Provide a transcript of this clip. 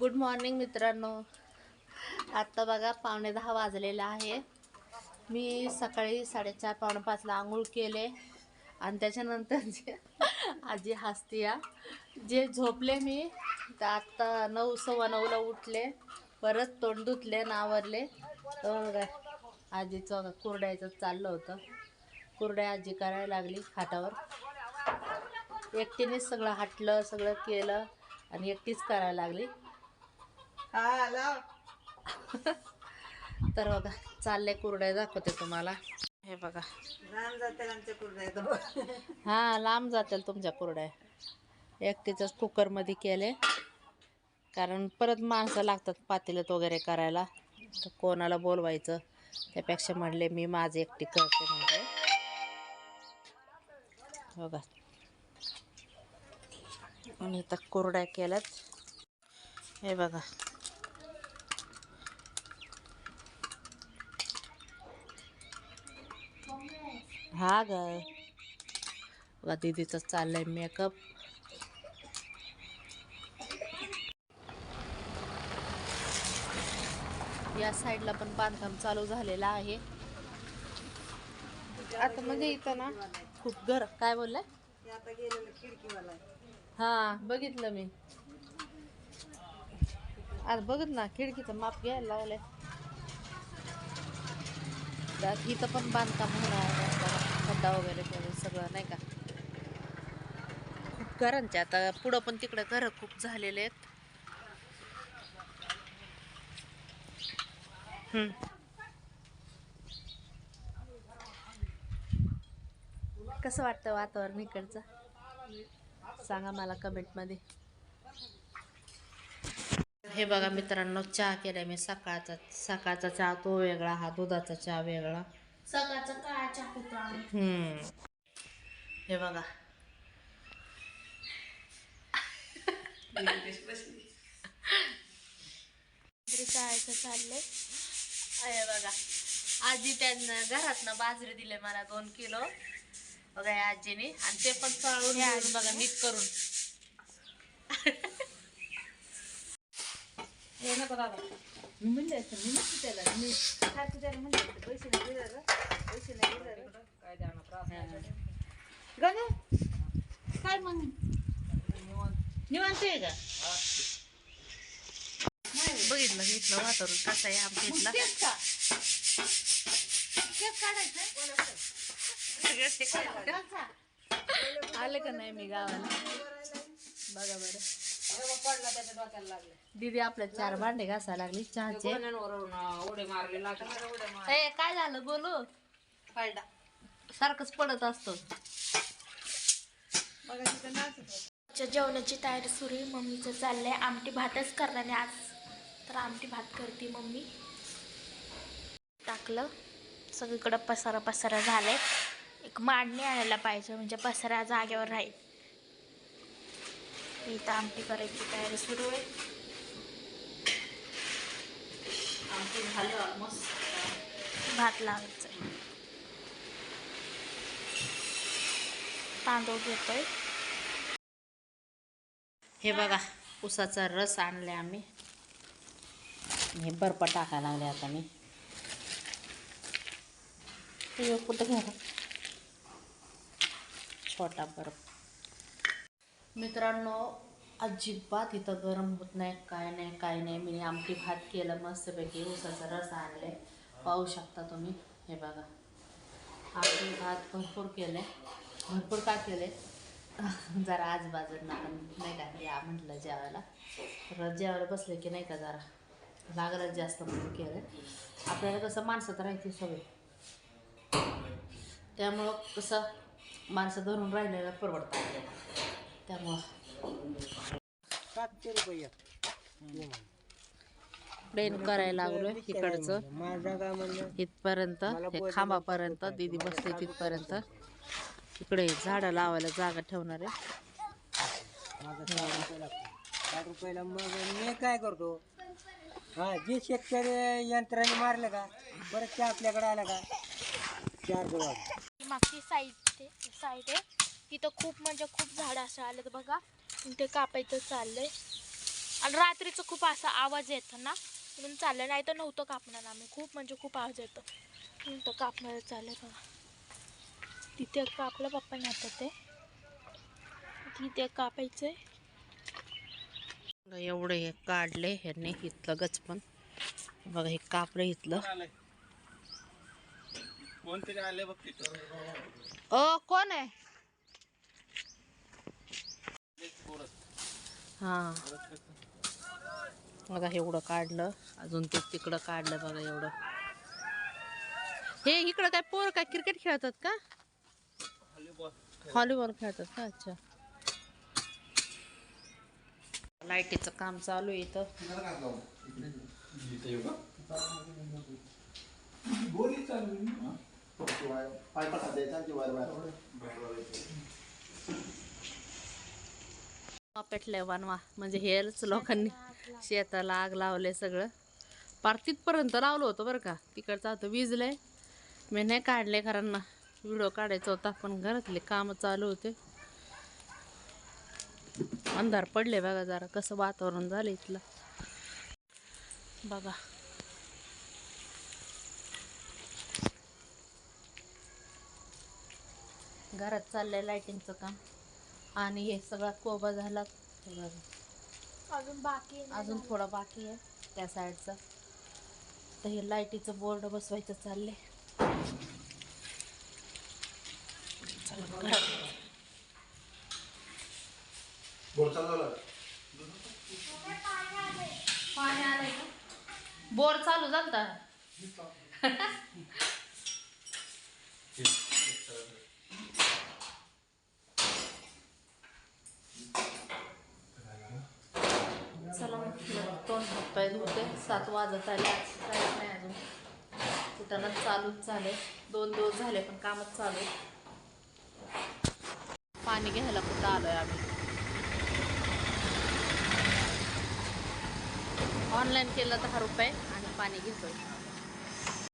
Good morning मित्रांनो. आत्ता बघा पावणे दहा वाजलेला आहे. मी सकाळी साडेचार पावणे पाचला आंघोळ केले. आणि त्याच्यानंतर जे आजी हसती या जे झोपले मी तर आत्ता नऊ सव्वा नऊला उठले. परत तोंड धुतले नावरले. तर आजीचं कुरड्याचं चाललं होतं. कुरड्या आजी करायला लागली खाटावर. एकटीनेच सगळं हाटलं सगळं केलं आणि एकटीच करायला लागली. तर बघा चालले कुरड्या दाखवते तुम्हाला. हे बघा. हा लांब जातील तुमच्या कुरड्या. एकटीच कुकरमध्ये केले. कारण परत माणसं लागतात पातेल्यात वगैरे करायला. तर कोणाला बोलवायचं? त्यापेक्षा म्हणले मी माझे एकटी करते म्हणजे बघा. आणि इथं कुरड्या केल्यात. हे बघा. हा ग बघा दीदीचं चाललंय मेकअप या साईडला पण बांधकाम चालू झालेलं आहे. आता म्हणजे इथं ना? खूप घर. काय बोललाय? हा बघितलं मी. आता बघत ना खिडकीचं माप घ्यायला लावलंय त्यात इथं पण बांधकाम होणार कांदा वगैरे सगळं नाही का? खूप घरांचे. आता पुढं पण तिकडे घरं खूप झालेले आहेत. हम्म. कसं वाटतं वातावरण इकडचं? सांगा मला कमेंटमध्ये. हे बघा मित्रांनो चहा केलाय मी सकाळचा. सकाळचा चहा तो वेगळा हा दुधाचा चहा वेगळा. सकाळचा काळा चहा पितो आम्ही. हम्म. हे बघा. चाललंय. हे बघा. आजी त्यांना घरातनं बाजरी दिले मला दोन किलो. बघा या आजीने. आणि ते पण चाळून घेऊन बघा नीट करून. हे नको दादा. मी म्हणले असते मी नसते त्याला मी सारखं त्याला म्हणले असते पैसे नाही दिले रे. पैसे नाही दिले. काय द्यावं त्रास काय मग? निवांत आहे का? बघितलं घेतलं वातावरण कसं आहे आमच्या इथला. काढायचं आले का नाही मी गावाला? बघा बरं. पडला त्याच्या डोक्याला लागले दीदी आपल्या चार भांडे घासायला लागली चहाचे. वरून उडे मारले लागले उडे मार ए, काय झालं बोलू? पडला सारखंच पडत असतो. बघा तिथं नाचत होता. आमच्या जेवणाची तयारी सुरू आहे. मम्मीचं चाललंय आमटी भातच करणार आहे आज. तर आमटी भात करते मम्मी. टाकलं. सगळीकडं पसारा पसारा झालाय. एक मांडणी आणायला पाहिजे म्हणजे पसारा जागेवर राहील. इथं आमटी करायची तयारी सुरू आहे. आमची झाली ऑलमोस्ट भात लावायचं आहे तांदूळ घेतोय. हे बघा उसाचा रस आणले आम्ही. हे बर्फ टाकायला लागले आता मी. कुठं घ्या छोटा बर्फ मित्रांनो अजिबात इथं गरम होत नाही काय नाही काय नाही. मी आमटी भात केलं मस्तपैकी उसाचा रस आणले पाहू शकता तुम्ही. हे बघा. आमटी भात भरपूर केले भरपूर का केले जरा आजूबाजूंना पण नाही का? या म्हटलं जेवायला. तर जेवायला बसले की नाही का जरा? लागलं जास्त म्हणून केलं आपल्याला कसं माणसात राहायची सवय त्यामुळं कसं माणसं धरून राहिलेलं परवडतं आपल्याला. त्यामुळं सातशे रुपये प्लेन करायला लागलो इकडचं. इथपर्यंत हे खांबापर्यंत दीदी बसते तिथपर्यंत. इकडे झाडं लावायला जागा ठेवणार आहे. मग मी काय करतो हा जे शेतकरी यंत्राने मारलं का परत ते आपल्याकडे आलं का चार वाढ मागची साईड साईड आहे. तिथं खूप म्हणजे खूप झाडं असं आलं बघा. आणि ते कापायचं चाललंय. आणि रात्रीचं खूप असा आवाज येतो ना म्हणून चाललं नाही तर नव्हतं कापणार आम्ही. खूप म्हणजे खूप आवाज येतो. म्हणून तर कापणार चाललं बघा. तिथे कापलं पप्पाने आता ते. तिथे कापायचंय. बघा, एवढं हे काढले ह्यांनी इथलं गचपण. बघा हे कापडं इथलं. कोणतरी आले बघ तिथं. अ कोण आहे? हा. बघा एवढं काढलं. अजून ते तिकडं काढलं बघा एवढं. हे इकडं काय पोर काय क्रिकेट खेळतात का? हॉलीबॉल खेळतात का? अच्छा. लाईटीचं काम चालू आहे इथं. पेटलंय वनवा. म्हणजे हेच लोकांनी शेताला आग लावले सगळं. पार तिथपर्यंत लावलं होतं बरं का. तिकडचं आता विजलंय. मी नाही काढले कारण व्हिडिओ काढायचा होता पण घरातले कामं चालू होते. अंधार पडले बघा जरा कसं वातावरण झालं इथलं. बघा. घरात चाललंय लाईटिंगचं काम. आणि हे सगळा कोबा झाला. हे बघा. अजून बाकी. अजून थोडा बाकी आहे त्या साईडचा. तर हे लाईटीचं बोर्ड बसवायचं चाललंय. चला, घरात. पाणी आलंय का? बोर चालू झालता चला मग तोंड हातपाय धुते सात वाजत आले काहीच नाही अजून. कुठं चालूच झाले दोन दिवस झाले पण कामच चालू आहे. पाणी घ्यायला कुठं आलोय आम्ही? ऑनलाईन केलं दहा रुपये आणि पाणी घेतोय.